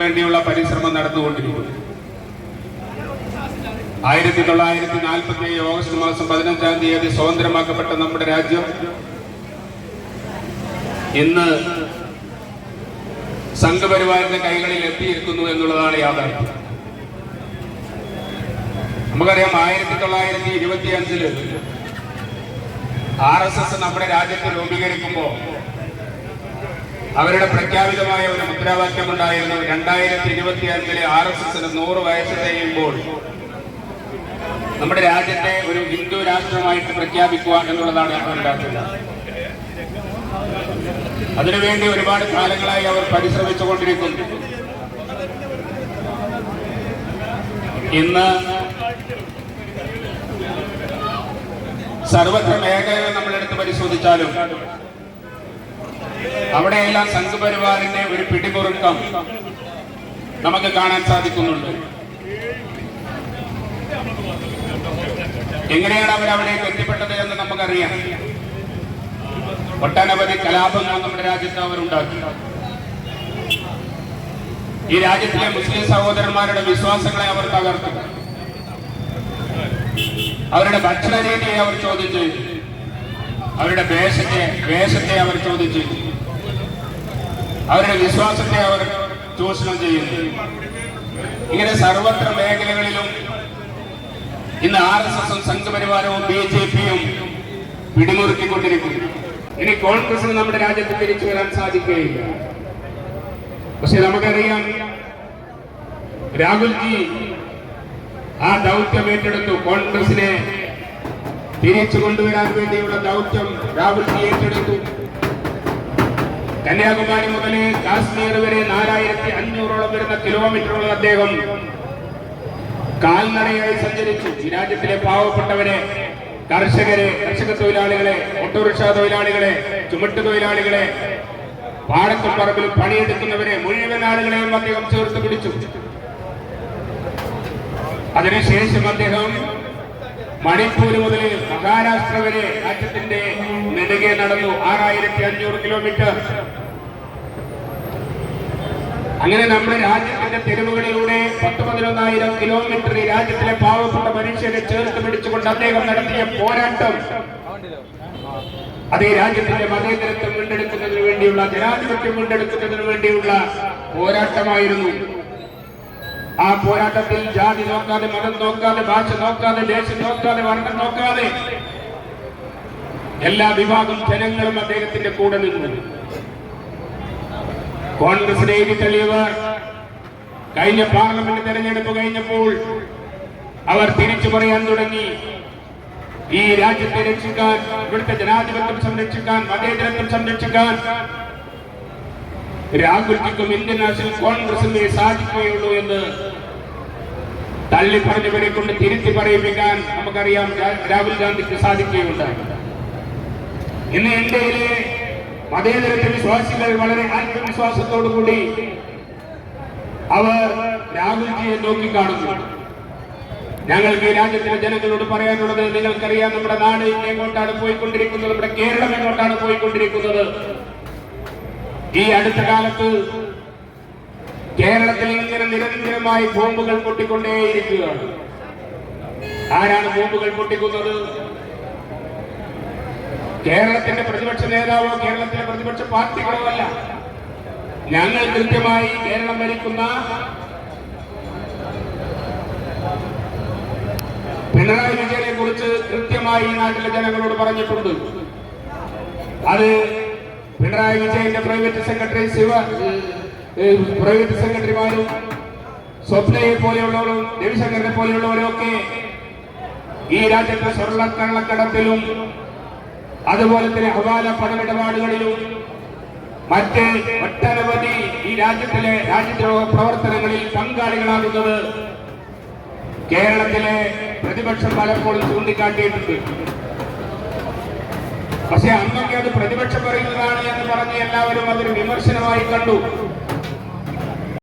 വേണ്ടിയുള്ള പരിശ്രമം നടന്നുകൊണ്ടിരിക്കുന്നു. ആയിരത്തി തൊള്ളായിരത്തി നാൽപ്പത്തി ഏഴ് ഓഗസ്റ്റ് മാസം പതിനഞ്ചാം തീയതി സ്വതന്ത്രമാക്കപ്പെട്ട നമ്മുടെ രാജ്യം ഇന്ന് സംഘപരിവാറിന്റെ കൈകളിൽ എത്തിയിരിക്കുന്നു എന്നുള്ളതാണ് യാഥാർത്ഥ്യം. നമുക്കറിയാം ആയിരത്തി തൊള്ളായിരത്തി ഇരുപത്തി അഞ്ചിൽ ആർ എസ് എസ് നമ്മുടെ രാജ്യത്ത് രൂപീകരിക്കുമ്പോൾ അവരുടെ പ്രഖ്യാപിതമായ ഒരു മുദ്രാവാക്യമുണ്ടായിരുന്നു. രണ്ടായിരത്തി ഇരുപത്തി അഞ്ചിലെ ആർ എസ് എസിന് നൂറ് വയസ്സ് കഴിയുമ്പോൾ നമ്മുടെ രാജ്യത്തെ ഒരു ഹിന്ദു രാഷ്ട്രമായിട്ട് പ്രഖ്യാപിക്കുക എന്നുള്ളതാണ് അവരുടെ അതിനുവേണ്ടി ഒരുപാട് കാലങ്ങളായി അവർ പരിശ്രമിച്ചുകൊണ്ടിരിക്കുന്നു. ഇന്ന് സർവത്ര മേഖലകൾ നമ്മളെടുത്ത് പരിശോധിച്ചാലും അവിടെയെല്ലാം സംഘപരിവാറിന്റെ ഒരു പിടിമുറുക്കം നമുക്ക് കാണാൻ സാധിക്കുന്നുണ്ട്. എങ്ങനെയാണ് അവർ അവിടേക്ക് എത്തിപ്പെട്ടത് എന്ന് നമുക്കറിയാം. ഒട്ടനവധി കലാപങ്ങൾ നമ്മുടെ രാജ്യത്ത് അവരുണ്ടാക്കി ഈ രാജ്യത്തിലെ മുസ്ലിം സഹോദരന്മാരുടെ വിശ്വാസങ്ങളെ അവർ തകർത്തു. അവരുടെ ഭക്ഷണ രീതിയെ അവർ ചോദിച്ചു അവരുടെ വേഷത്തെ വേഷത്തെ അവർ ചോദിച്ചു അവരുടെ വിശ്വാസത്തെ അവർ ചൂഷണം ചെയ്യുന്നു. ഇങ്ങനെ സർവത്ര മേഖലകളിലും ഇന്ന് ആർ എസ് എസും സംഘപരിവാരവും ബി ജെ പിയും പിടിമുറുക്കിക്കൊണ്ടിരിക്കുന്നു. ഇനി കോൺഗ്രസിന് നമ്മുടെ രാജ്യത്ത് തിരിച്ചു വരാൻ സാധിക്കുകയില്ല. പക്ഷെ നമുക്കറിയാം രാഹുൽജി ആ ദൗത്യം ഏറ്റെടുത്തു. കോൺഗ്രസിനെ തിരിച്ചു കൊണ്ടുവരാൻ വേണ്ടിയുള്ള ദൗത്യം രാഹുൽജി ഏറ്റെടുത്തു. കന്യാകുമാരി മുതൽ കാശ്മീർ വരെ നാലായിരത്തി അഞ്ഞൂറോളം വരുന്ന കിലോമീറ്ററുകൾ അദ്ദേഹം കാൽനടയായി സഞ്ചരിച്ചു. ഈ രാജ്യത്തിലെ പാവപ്പെട്ടവരെ കർഷകരെ കർഷക തൊഴിലാളികളെ ഓട്ടോറിക്ഷ തൊഴിലാളികളെ ചുമട്ട് തൊഴിലാളികളെ പാടത്തും പറമ്പിൽ പണിയെടുക്കുന്നവരെ മുഴുവൻ ആളുകളെയും അദ്ദേഹം ചേർത്ത് പിടിച്ചു. അതിനുശേഷം അദ്ദേഹം മണിപ്പൂർ മുതൽ മഹാരാഷ്ട്ര വരെ രാജ്യത്തിന്റെ നെടുകെ നടന്നു. ആറായിരത്തി അഞ്ഞൂറ് കിലോമീറ്റർ അങ്ങനെ നമ്മുടെ രാജ്യത്തിന്റെ തെരുവുകളിലൂടെ പത്ത് പതിനൊന്നായിരം കിലോമീറ്റർ രാജ്യത്തിലെ പാവപ്പെട്ട മനുഷ്യരെ ചേർത്ത് പിടിച്ചുകൊണ്ട് അദ്ദേഹം നടത്തിയ പോരാട്ടം. അതേ രാജ്യത്തിന്റെ മതേതരത്വം വീണ്ടെടുക്കുന്നതിന് വേണ്ടിയുള്ള ജനാധിപത്യം വീണ്ടെടുക്കുന്നതിന് വേണ്ടിയുള്ള പോരാട്ടമായിരുന്നു. ആ പോരാട്ടത്തിൽ ജാതി നോക്കാതെ മതം നോക്കാതെ ഭാഷ നോക്കാതെ ദേശം നോക്കാതെ വർണം നോക്കാതെ എല്ലാ വിഭാഗം ജനങ്ങളും അദ്ദേഹത്തിന്റെ കൂടെ നിന്നു. കോൺഗ്രസിനെ എഴുതി തെളിവ് കഴിഞ്ഞ പാർലമെന്റ് തെരഞ്ഞെടുപ്പ് കഴിഞ്ഞപ്പോൾ അവർ തിരിച്ചു പറയാൻ തുടങ്ങി. ഈ രാജ്യത്തെ രക്ഷിക്കാൻ ഇവിടുത്തെ ജനാധിപത്യം സംരക്ഷിക്കാൻ മതേതരത്വം സംരക്ഷിക്കാൻ രാഹുൽജിക്കും ഇന്ത്യൻ നാഷണൽ കോൺഗ്രസിനെ സാധിക്കുകയുള്ളൂ എന്ന് തള്ളി പറഞ്ഞവരെ കൊണ്ട് തിരുത്തി പറയിപ്പിക്കാൻ നമുക്കറിയാം രാഹുൽ ഗാന്ധിക്ക് സാധിക്കുകയുണ്ടായി. ഇന്ന് ഇന്ത്യയിലെ മതേതരത്വ വിശ്വാസികൾ വളരെ ആത്മവിശ്വാസത്തോടുകൂടി അവർ രാഹുൽജിയെ നോക്കിക്കാണുന്നു. ഞങ്ങൾക്ക് രാജ്യത്തിലെ ജനങ്ങളോട് പറയാനുള്ളത് നിങ്ങൾക്കറിയാം നമ്മുടെ നാട് എങ്ങോട്ടാണ് പോയിക്കൊണ്ടിരിക്കുന്നത് നമ്മുടെ കേരളം എങ്ങോട്ടാണ് പോയിക്കൊണ്ടിരിക്കുന്നത്. ഈ അടുത്ത കാലത്ത് കേരളത്തിൽ ഇങ്ങനെ നിരന്തരമായി ബോംബുകൾ പൊട്ടിക്കൊണ്ടേയിരിക്കുകയാണ്. ആരാണ് ബോംബുകൾ പൊട്ടിക്കുന്നത്? കേരളത്തിന്റെ പ്രതിപക്ഷ നേതാവോ കേരളത്തിലെ പ്രതിപക്ഷ പാർട്ടികളോ അല്ല. ഞങ്ങൾ കൃത്യമായി കേരളം ഭരിക്കുന്ന പിണറായി വിജയനെ കുറിച്ച് കൃത്യമായി ഈ നാട്ടിലെ ജനങ്ങളോട് പറഞ്ഞിട്ടുണ്ട്. അത് പിണറായി വിജയന്റെ പ്രൈവറ്റ് സെക്രട്ടറി ശിവ പ്രൈവറ്റ് സെക്രട്ടറിമാരും സ്വപ്നയെ പോലെയുള്ളവരും രവിശങ്കറിനെ പോലെയുള്ളവരും ഒക്കെ ഈ രാജ്യത്തെ സ്വർണക്കള്ളക്കടത്തിലും അതുപോലെ തന്നെ ഹവാല പണമിടപാടുകളിലും മറ്റ് ഒട്ടനവധി ഈ രാജ്യത്തിലെ രാജ്യദ്രോഹ പ്രവർത്തനങ്ങളിൽ പങ്കാളികളാകുന്നത് കേരളത്തിലെ പ്രതിപക്ഷം പലപ്പോഴും ചൂണ്ടിക്കാട്ടിയിട്ടുണ്ട്. പക്ഷെ അന്നൊക്കെ അത് പ്രതിപക്ഷം പറയുന്നതാണ് എന്ന് പറഞ്ഞ് എല്ലാവരും അതൊരു വിമർശനമായി കണ്ടു.